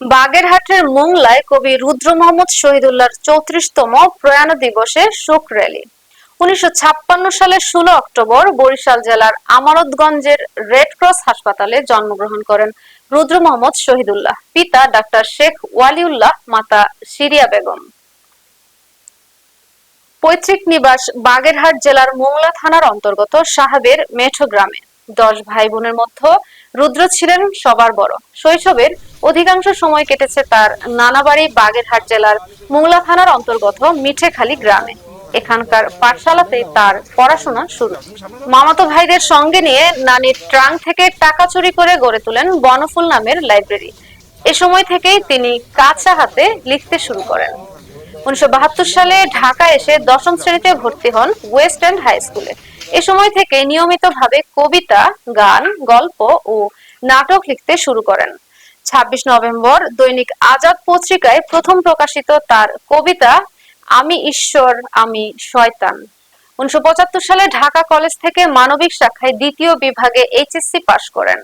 বাগেরহাটের মোংলায় কবি রুদ্র মোহাম্মদ শহীদুল্লাহর চৌত্রিশতম প্রয়াণ দিবসে শোক র্যালি। উনিশশো ছাপ্পান্ন সালের ষোলো অক্টোবর বরিশাল জেলার আমারতগঞ্জের রেড ক্রস হাসপাতালে জন্মগ্রহণ করেন রুদ্র মোহাম্মদ শহীদুল্লাহ। পিতা ডাক্তার শেখ ওয়ালিউল্লাহ, মাতা সিরিয়া বেগম। পৈতৃক নিবাস বাগেরহাট জেলার মোংলা থানার অন্তর্গত সাহাবের মেঠো গ্রামে। দশ ভাই বোনের মধ্যে রুদ্র ছিলেন সবার বড়। শৈশবের অধিকাংশ সময় কেটেছে তার নানা বাড়ি বাগেরহাট জেলার মোংলা থানার অন্তর্গত মিঠেখালী গ্রামে। এখানকার পাঠশালাতেই তার পড়াশোনা শুরু। মামাতো ভাইদের সঙ্গে নিয়ে নানির ট্রাঙ্ক থেকে টাকা চুরি করে গড়ে তোলেন বনফুল নামের লাইব্রেরি। এ সময় থেকেই তিনি কাঁচা হাতে লিখতে শুরু করেন। উনিশশো বাহাত্তর সালে ঢাকা এসে দশম শ্রেণীতে ভর্তি হন ওয়েস্ট এন্ড হাই স্কুলে। এ সময় থেকে নিয়মিতভাবে কবিতা, গান, গল্প ও নাটক লিখতে শুরু করেন। ছাব্বিশ নভেম্বর দৈনিক আজাদ পত্রিকায় প্রথম প্রকাশিত তার কবিতা, আমি ঈশ্বর, আমি শয়তান। উনিশশো পঁচাত্তর সালে ঢাকা কলেজ থেকে মানবিক শাখায় দ্বিতীয় বিভাগে এইচএসসি পাশ করেন।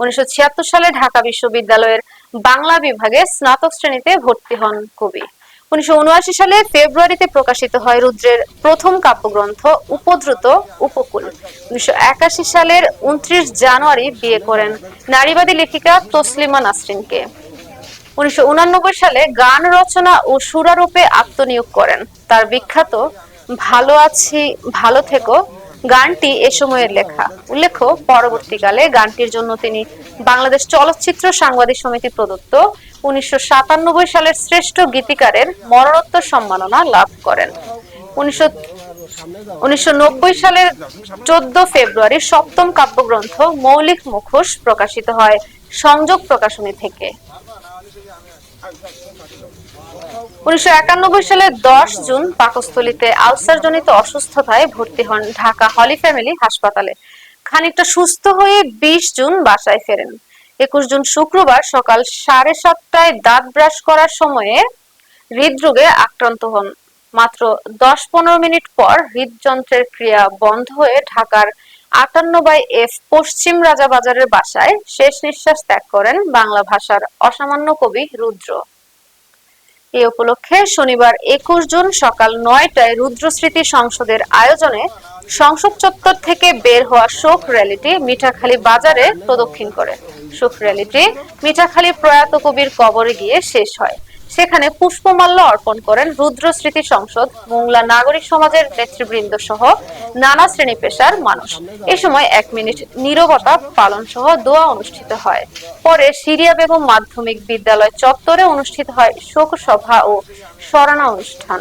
উনিশশো ছিয়াত্তর সালে ঢাকা বিশ্ববিদ্যালয়ের বাংলা বিভাগে স্নাতক শ্রেণীতে ভর্তি হন কবি। উনিশশো সালে ফেব্রুয়ারিতে প্রকাশিত হয় রুদ্রের প্রথম কাব্যগ্রন্থ উপদ্রুত উপকূল। উনিশশো সালের উনত্রিশ জানুয়ারি বিয়ে করেন নারীবাদী লেখিকা তসলিমা নাসরিনকে। উনিশশো সালে গান রচনা ও সুরারূপে আত্মনিয়োগ করেন। তার বিখ্যাত ভালো আছি, ভালো থেকো গানটি এ সময়ের লেখা। উল্লেখ্য, পরবর্তীকালে গানটির জন্য তিনি বাংলাদেশ চলচ্চিত্র সাংবাদিক সমিতি প্রদত্ত উনিশশো সালের শ্রেষ্ঠ গীতিকারের মরণোত্তর সম্মাননা লাভ করেন। উনিশশো সালের চোদ্দ ফেব্রুয়ারি সপ্তম কাব্যগ্রন্থ মৌলিক মুখোশ প্রকাশিত হয় সংযোগ প্রকাশনী থেকে। উনিশশো একানব্বই সালের দশ জুন পাকস্থলীতে আলসারজনিত অসুস্থতায় ভর্তি হন ঢাকা হলি ফ্যামিলি হাসপাতালে। খানিকটা সুস্থ হয়ে বিশ জুন বাসায় ফেরেন। একুশ জুন শুক্রবার সকাল সাড়ে সাতটায় দাঁত ব্রাশ করার সময়ে হৃদরোগে আক্রান্ত হন। মাত্র দশ পনেরো মিনিট পর হৃদযন্ত্রের ক্রিয়া বন্ধ হয়ে ঢাকার আটান্ন বাই এফ পশ্চিম রাজাবাজারের বাসায় শেষ নিঃশ্বাস ত্যাগ করেন বাংলা ভাষার অসামান্য কবি রুদ্র। এ উপলক্ষে শনিবার একুশ জুন সকাল নয়টায় রুদ্রস্মৃতি সংসদের আয়োজনে সংসদ চত্বর থেকে বের হওয়া শোক র্যালিটি মিঠাখালী বাজারে প্রদক্ষিণ করে। শোক র্যালিটি মিঠাখালী প্রয়াত কবির কবরে গিয়ে শেষ হয়। সেখানে পুষ্পমাল্য অর্পণ করেন রুদ্র স্মৃতি সংসদ, মোংলা নাগরিক সমাজের নেতৃবৃন্দ সহ নানা শ্রেণি পেশার মানুষ। এ সময় এক মিনিট নীরবতা পালন সহ দোয়া অনুষ্ঠিত হয়। পরে সিরিয়া বেগম মাধ্যমিক বিদ্যালয় চত্বরে অনুষ্ঠিত হয় শোক সভা ও স্মরণা অনুষ্ঠান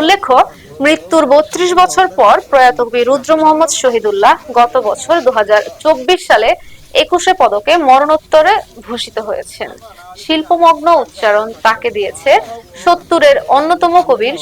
উল্লেখ্য মৃত্যুর বত্রিশ বছর পর প্রয়াত কবি রুদ্র মোহাম্মদ শহীদুল্লাহ গত বছর দু হাজার চব্বিশ সালে একুশে পদকে মরণোত্তরে ভূষিত হয়েছেন। শিল্পমগ্ন উচ্চারণ তাকে দিয়েছে সত্তরের অন্যতম কবির